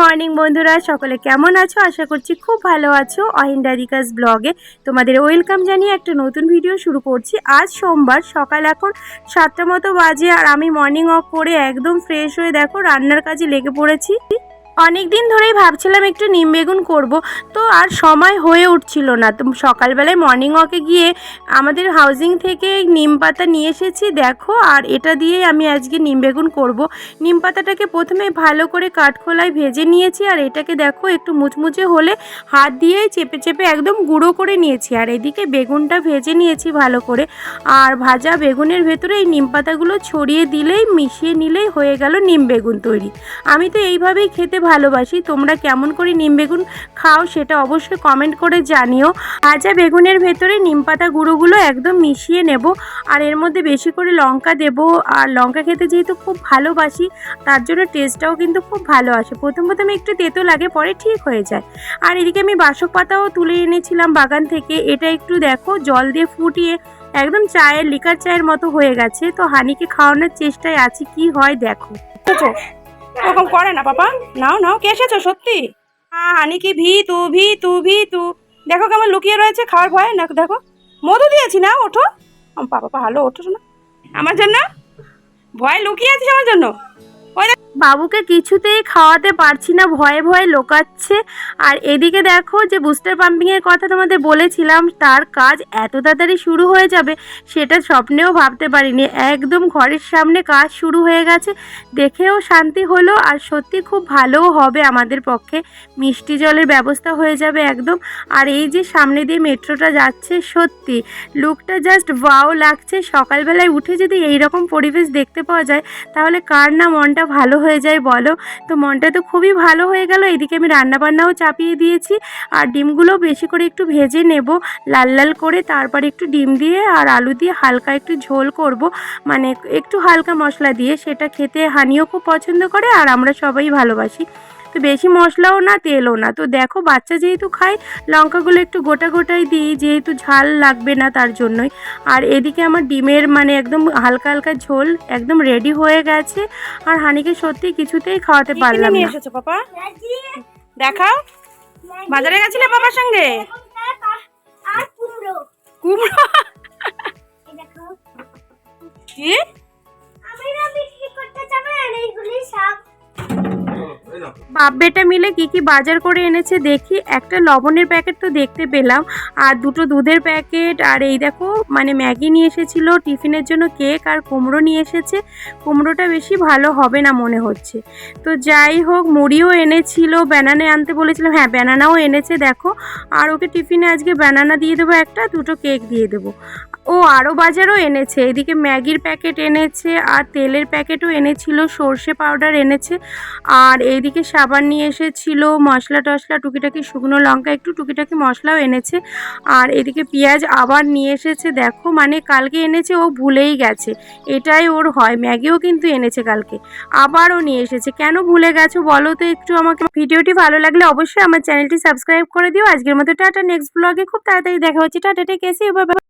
Morning বন্ধুরা, সকলে কেমন আছো? আশা করছি খুব ভালো আছো। অহিন ব্লগে তোমাদের ওয়েলকাম জানিয়ে একটা নতুন ভিডিও শুরু করছি। আজ সোমবার, সকাল এখন সাতটা মতো বাজে আর আমি মর্নিং ওয়াক করে একদম ফ্রেশ হয়ে দেখো, রান্নার কাজে লেগে পড়েছি। অনেক দিন ধরেই ভাবছিলাম একটু নিম বেগুন করব, তো আর সময় হয়ে উঠছিল না। তো সকালবেলায় মর্নিং ওয়াকে গিয়ে আমাদের হাউজিং থেকে নিম পাতা নিয়ে এসেছি, দেখো, আর এটা দিয়েই আমি আজকে নিম বেগুন করব। নিম পাতাটাকে প্রথমে ভালো করে কাঠখোলায় ভেজে নিয়েছি, আর এটাকে দেখো, একটু মুচমুচে হলে হাত দিয়েই চেপে চেপে একদম গুঁড়ো করে নিয়েছি, আর এদিকে বেগুনটা ভেজে নিয়েছি ভালো করে। আর ভাজা বেগুনের ভেতরে এই নিম পাতাগুলো ছড়িয়ে দিলেই, মিশিয়ে নিলেই হয়ে গেল নিম বেগুন তৈরি। আমি তো এইভাবেই খেতে ভালোবাসি। তোমরা কেমন করে নিম বেগুন খাও সেটা অবশ্যই কমেন্ট করে জানিও। আজা বেগুনের ভেতরে নিম পাতা গুঁড়োগুলো একদম মিশিয়ে নেব আর এর মধ্যে বেশি করে লঙ্কা দেব। আর লঙ্কা খেতে যেহেতু খুব ভালোবাসি, তার জন্য টেস্টটাও কিন্তু খুব ভালো আসে। প্রথম প্রথমে একটু তেতো লাগে, পরে ঠিক হয়ে যায়। আর এদিকে আমি বাসক পাতাও তুলে এনেছিলাম বাগান থেকে। এটা একটু দেখো, জল দিয়ে ফুটিয়ে একদম চায়ের লিকার চায়ের মতো হয়ে গেছে। তো হানিকে খাওয়ানোর চেষ্টায় আছি, কি হয় দেখো। ওরকম করে না পাপা। নাও নাও কে এসেছ সত্যি? হ্যাঁ হানি কি ভি তু ভি তু ভি তু দেখো কেমন লুকিয়ে রয়েছে খাওয়ার ভয়। না দেখো। মধু দিয়েছি না ওঠো। পাপা বাবা ভালো ওঠো না আমার জন্য? ভয় লুকিয়ে আছিস আমার জন্য? ওই দেখ- বাবুকে কিছুতেই খাওয়াতে পারছি না, ভয়ে ভয়ে লোকাচ্ছে। আর এদিকে দেখো যে বুস্টার পাম্পিংয়ের কথা তোমাদের বলেছিলাম, তার কাজ এত তাড়াতাড়ি শুরু হয়ে যাবে, সেটা স্বপ্নেও ভাবতে পারিনি। একদম ঘরের সামনে কাজ শুরু হয়ে গেছে, দেখেও শান্তি হলো, আর সত্যি খুব ভালোও হবে আমাদের পক্ষে। মিষ্টি জলের ব্যবস্থা হয়ে যাবে একদম। আর এই যে সামনে দিয়ে মেট্রোটা যাচ্ছে, সত্যি, লুকটা জাস্ট ওয়াও লাগছে। সকালবেলায় উঠে যদি এই রকম পরিবেশ দেখতে পাওয়া যায়, তাহলে কার না মনটা ভালো হয়ে যায় বলো। তো মনটা তো খুবই ভালো হয়ে গেল। এদিকে আমি রান্নাবান্নাও চাপিয়ে দিয়েছি। আর ডিমগুলো বেশি করে একটু ভেজে নেব। লাল লাল করে তারপর একটু ডিম দিয়ে আর আলু দিয়ে হালকা একটু ঝোল করব। মানে একটু হালকা মশলা দিয়ে। সেটা খেতে হানিও খুব পছন্দ করে আর আমরা সবাই ভালোবাসি। তো বেশি মশলাও না তেলও না। তো দেখো বাচ্চা যেহেতু খায় লঙ্কাগুলো একটু গোটা গোটাই দিই যেহেতু ঝাল লাগবে না তার জন্যই। আর এদিকে আমার ডিমের মানে একদম হালকা হালকা ঝোল একদম রেডি হয়ে গেছে। আর হানিকে সত্যি কিছুতেই খাওয়াতে পারলাম না। এসেছ পাপা? দেখাও। বাজারে গেছিলে বাবার সঙ্গে? কুমড়ো। কুমড়ো? কি? বাপ বেটা মিলে কি কি বাজার করে এনেছে দেখি। একটা লবণের প্যাকেট তো দেখতে পেলাম, আর দুটো দুধের প্যাকেট, আর এই দেখো মানে ম্যাগি নিয়ে এসেছিল, টিফিনের জন্য কেক আর কুমড়ো নিয়ে এসেছে। কুমড়োটা বেশি ভালো হবে না মনে হচ্ছে। তো যাই হোক, মুড়িও এনেছিল, ব্যানানে আনতে বলেছিলাম হ্যাঁ ব্যানানাও এনেছে, দেখো। আর ওকে টিফিনে আজকে ব্যানানা দিয়ে দেবো একটা, দুটো কেক দিয়ে দেবো। ও আরও বাজারও এনেছে। এদিকে ম্যাগির প্যাকেট এনেছে আর তেলের প্যাকেটও এনেছিল, সর্ষে পাউডার এনেছে। আর এইদিকে সাবান নিয়ে এসেছিল, মশলা টশলা, টুকিটাকি শুকনো লঙ্কা, একটু টুকিটাকি মশলাও এনেছে। আর এদিকে পেঁয়াজ আবার নিয়ে এসেছে, দেখো মানে কালকে এনেছে, ও ভুলেই গেছে। এটাই ওর হয়, ম্যাগিও কিন্তু এনেছে কালকে। আবারও নিয়ে এসেছে। কেন ভুলে গেছো বলো তো একটু আমাকে? ভিডিওটি ভালো লাগলে অবশ্যই আমার চ্যানেলটি সাবস্ক্রাইব করে দিও। আজকের মতো টাটা, নেক্সট ব্লগে খুব তাড়াতাড়ি দেখা হচ্ছে। টাটা, টেক এসে এবার